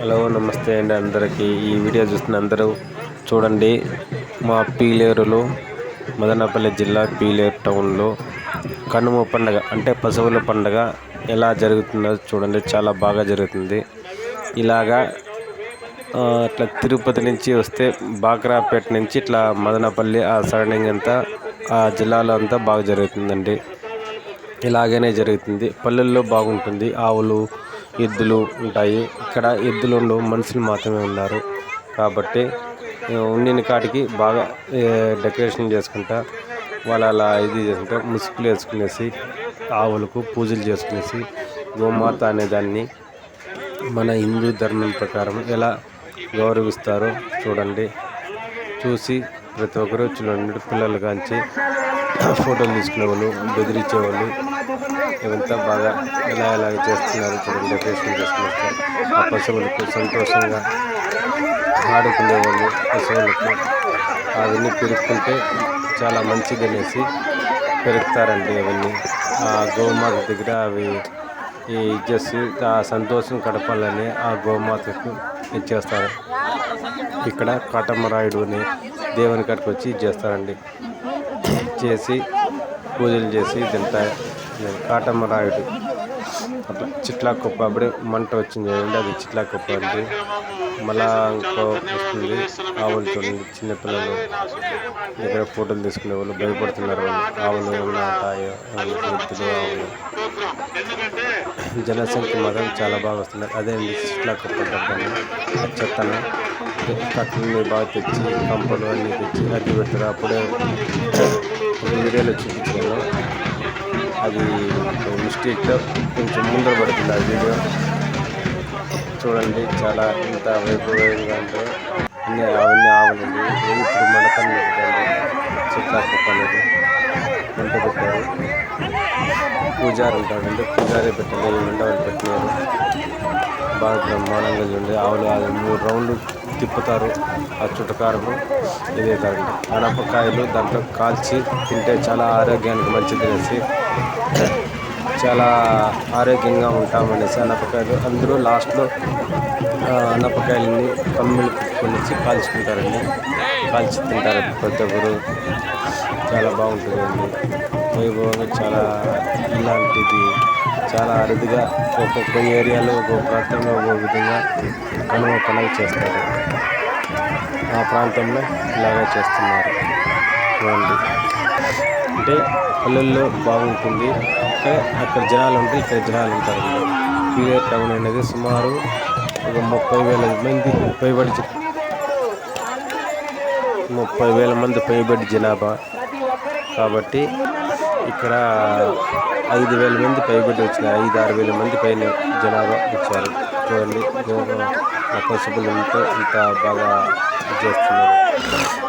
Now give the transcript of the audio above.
Hello నమస్తే అండి అందరికీ. ఈ వీడియో చూస్తున్న అందరూ చూడండి మా పీలేరులో మదనపల్లి జిల్లా పీలేరు టౌన్లో కనుమ పండగ అంటే పశువుల పండగ ఎలా జరుగుతుందో చూడండి. చాలా బాగా జరుగుతుంది. ఇలాగా ఇట్లా తిరుపతి నుంచి వస్తే బాక్రాపేట నుంచి ఇట్లా మదనపల్లి ఆ సరౌండింగ్ అంతా ఆ జిల్లాలో అంతా బాగా జరుగుతుందండి. ఇలాగనే జరుగుతుంది. పల్లెల్లో బాగుంటుంది. ఆవులు ఎద్దులు ఉంటాయి. ఇక్కడ ఎద్దులు ఉండవు మనుషులు మాత్రమే ఉన్నారు. కాబట్టి ఉండిన కాటికి బాగా డెకరేషన్ చేసుకుంటా వాళ్ళు అలా ఇది చేసుకుంటా ముసుగులు వేసుకునేసి ఆవులకు పూజలు చేసుకునేసి గోమాత అనే దాన్ని మన హిందూ ధర్మం ప్రకారం ఎలా గౌరవిస్తారో చూడండి. చూసి ప్రతి ఒక్కరూ చూడండి. పిల్లలు కాంచి ఫోటోలు తీసుకునే వాళ్ళు ఇవంతా బాగా ఎలా ఎలాగ చేస్తున్నారు చూడండి డెకరేషన్ చేసుకున్నారు ఆ పశువులకు సంతోషంగా ఆడుకునే వాళ్ళు పశువులకు అవన్నీ పెరుక్కుంటే చాలా మంచిది అనేసి పెరుగుతారండి అవన్నీ. ఆ గోమాత దగ్గర అవి ఈ ఇచ్చేసి ఆ సంతోషం గడపాలని ఆ గోమాతకు ఇచ్చేస్తారు. ఇక్కడ కాటమరాయుడు అని దేవుని కట్టుకొచ్చి ఇచ్చేస్తారండి చేస్తారండి. చేసి పూజలు చేసి కాటమ్మ రాయుడు అట్లా చిట్లా కుప్ప అప్పుడే మంట వచ్చింది చూడండి అది చిట్లా కుప్ప అండి. మళ్ళా ఇంకో వస్తుంది ఆవులతో చిన్నపిల్లలు ఇక్కడ ఫోటోలు తీసుకునే వాళ్ళు భయపడుతున్నారు వాళ్ళు. ఆవులు ఉన్నాయో ఎద్దులు ఆవులు. జనసంఖ్య మాత్రం చాలా బాగా వస్తున్నారు. అదే అండి చిట్లా కుప్ప డబ్బాను చెత్తను కట్టలని బాగా తెచ్చి కంపలు అన్నీ తెచ్చి అడ్డు పెడతారు అప్పుడే వీడియోలో చూపించాను అది మిస్టేక్లో కొంచెం ముందర పడుతుంది ఆ వీడియో చూడండి చాలా ఇంత వైభవంగా అంటే అన్ని అవన్నీ ఆవులండి ఇప్పుడు మండపం పెట్టండి చిట్లా కుప్ప వంట పెట్టారు. పూజారి ఉంటాడండి. పూజారి పెట్టండి. ఈ మండపాలు పెట్టినారు. బాగా బ్రహ్మాండంగా చూడండి ఆవులు అది మూడు రౌండ్లు తిప్పుతారు. ఆ చుట్టకారము ఇదేతారండి అనపకాయలు దాంట్లో కాల్చి తింటే చాలా ఆరోగ్యానికి మంచిది అనేసి చాలా ఆరోగ్యంగా ఉంటామనేసి అనపకాయలు అందరూ లాస్ట్లో అనపకాయలని కమ్మిలు కొనేసి కాల్చుకుంటారండి. కాల్చి తింటారు ప్రతి ఒక్కరు. చాలా బాగుంటుందండి. వైభవంగా చాలా ఇలాంటిది చాలా అరుదుగా ఒక్కొక్క ఏరియాలో ఒక్కొక్క ప్రాంతంలో ఒక్కొక్క విధంగా కనుమ పండుగ చేస్తారు. ఆ ప్రాంతంలో ఇలాగే చేస్తున్నారు. చూడండి. అంటే పల్లెల్లో బాగుంటుంది. అంటే అక్కడ జనాలు ఉంటే ఇక్కడ జనాలు ఉంటారు. పీరియడ్ టౌన్ అనేది సుమారు ఒక ముప్పై వేల మంది పైబడి ముప్పై వేల మంది పైబడి జనాభా. కాబట్టి ఇక్కడ ఐదు వేల మంది పైబడి వచ్చిన ఐదు ఆరు వేల మంది పైన జనాభా వచ్చారు చూడండి గో- ఇంత బాగా చేస్తున్నారు.